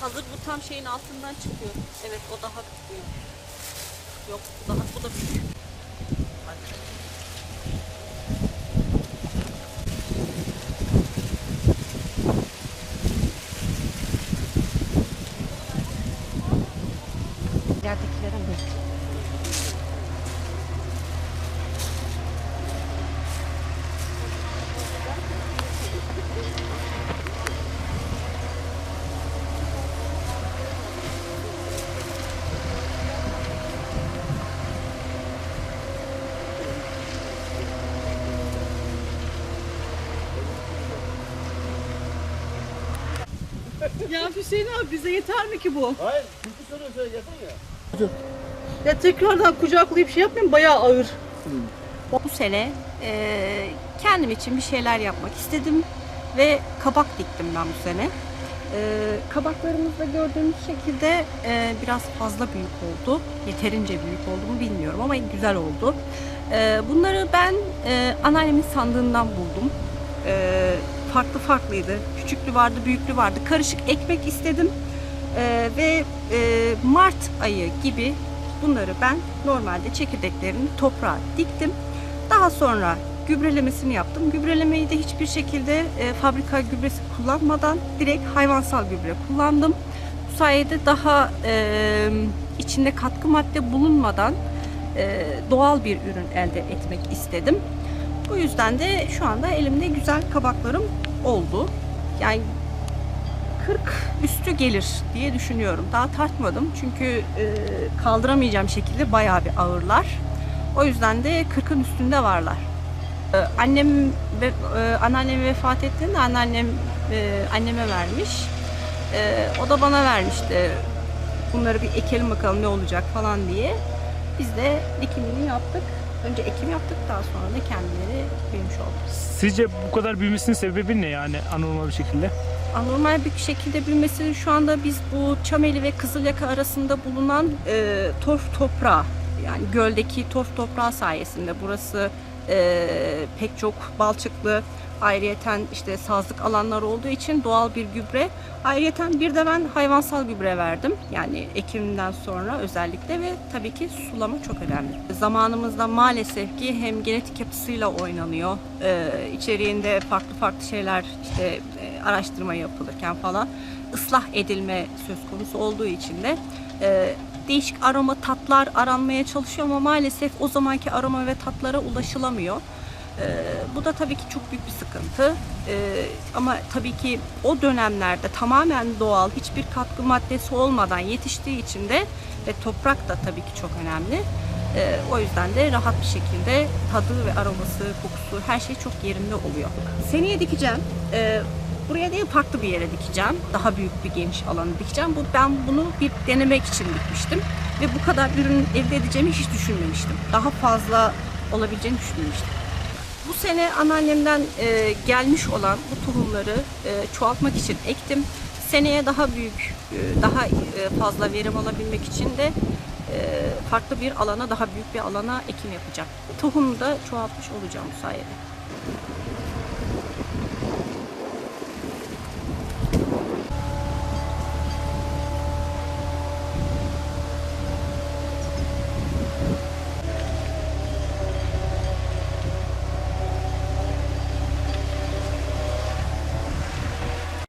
Hazır bu tam şeyin altından çıkıyor. Evet o daha büyük. Yok bu daha bu da büyük. İleridekilere mi? Ya Hüseyin abi bize yeter mi ki bu? Hayır, türkü soruyorsa yeter ya. Ya tekrardan kucaklayıp şey yapmayayım bayağı ağır. Bu sene e, kendim için bir şeyler yapmak istedim ve kabak diktim ben bu sene. E, kabaklarımızda gördüğünüz şekilde e, biraz fazla büyük oldu. Yeterince büyük oldu mu bilmiyorum ama güzel oldu. E, bunları ben e, anneannemin sandığından buldum. E, farklı farklıydı. Küçüklü vardı, büyüklü vardı. Karışık ekmek istedim. E, ve e, Mart ayı gibi bunları ben normalde çekirdeklerini toprağa diktim. Daha sonra gübrelemesini yaptım. Gübrelemeyi de hiçbir şekilde e, fabrika gübresi kullanmadan direkt hayvansal gübre kullandım. Bu sayede daha e, içinde katkı madde bulunmadan e, doğal bir ürün elde etmek istedim. Bu yüzden de şu anda elimde güzel kabaklarım oldu. Yani 40 üstü gelir diye düşünüyorum. Daha tartmadım çünkü e, kaldıramayacağım şekilde bayağı bir ağırlar. O yüzden de 40'ın üstünde varlar. E, annem ve e, anneannem vefat ettiğinde anneannem anneme vermiş. O da bana vermişti. Bunları bir ekelim bakalım ne olacak falan diye. Biz de dikimini yaptık. Önce ekim yaptık daha sonra da kendileri büyümüş oldu. Sizce bu kadar büyümesinin sebebi ne yani anormal bir şekilde? anormal bir şekilde büyümesi şu anda biz bu Çameli ve Kızılyaka arasında bulunan e, torf toprağı yani göldeki torf toprağı sayesinde burası e, pek çok balçıklı ayrıyeten işte sazlık alanlar olduğu için doğal bir gübre. Ayrıyeten bir de ben hayvansal gübre verdim. Yani ekimden sonra özellikle ve tabii ki sulama çok önemli. Zamanımızda maalesef ki hem genetik yapısıyla oynanıyor. E, içeriğinde farklı farklı şeyler işte e, araştırma yapılırken falan ıslah edilme söz konusu olduğu için de e, değişik aroma tatlar aranmaya çalışıyor ama maalesef o zamanki aroma ve tatlara ulaşılamıyor. E, bu da tabii ki çok büyük bir sıkıntı. E, ama tabii ki o dönemlerde tamamen doğal, hiçbir katkı maddesi olmadan yetiştiği için de ve toprak da tabii ki çok önemli. E, o yüzden de rahat bir şekilde tadı ve aroması, kokusu her şey çok yerinde oluyor. Seneye dikeceğim. E, buraya değil farklı bir yere dikeceğim. Daha büyük bir geniş alanı dikeceğim. Bu ben bunu bir denemek için dikmiştim ve bu kadar ürün elde edeceğimi hiç düşünmemiştim. Daha fazla olabileceğini düşünmemiştim. Bu sene anneannemden e, gelmiş olan bu tohumları e, çoğaltmak için ektim. Seneye daha büyük, e, daha e, fazla verim alabilmek için de e, farklı bir alana, daha büyük bir alana ekim yapacağım. Tohumu da çoğaltmış olacağım bu sayede.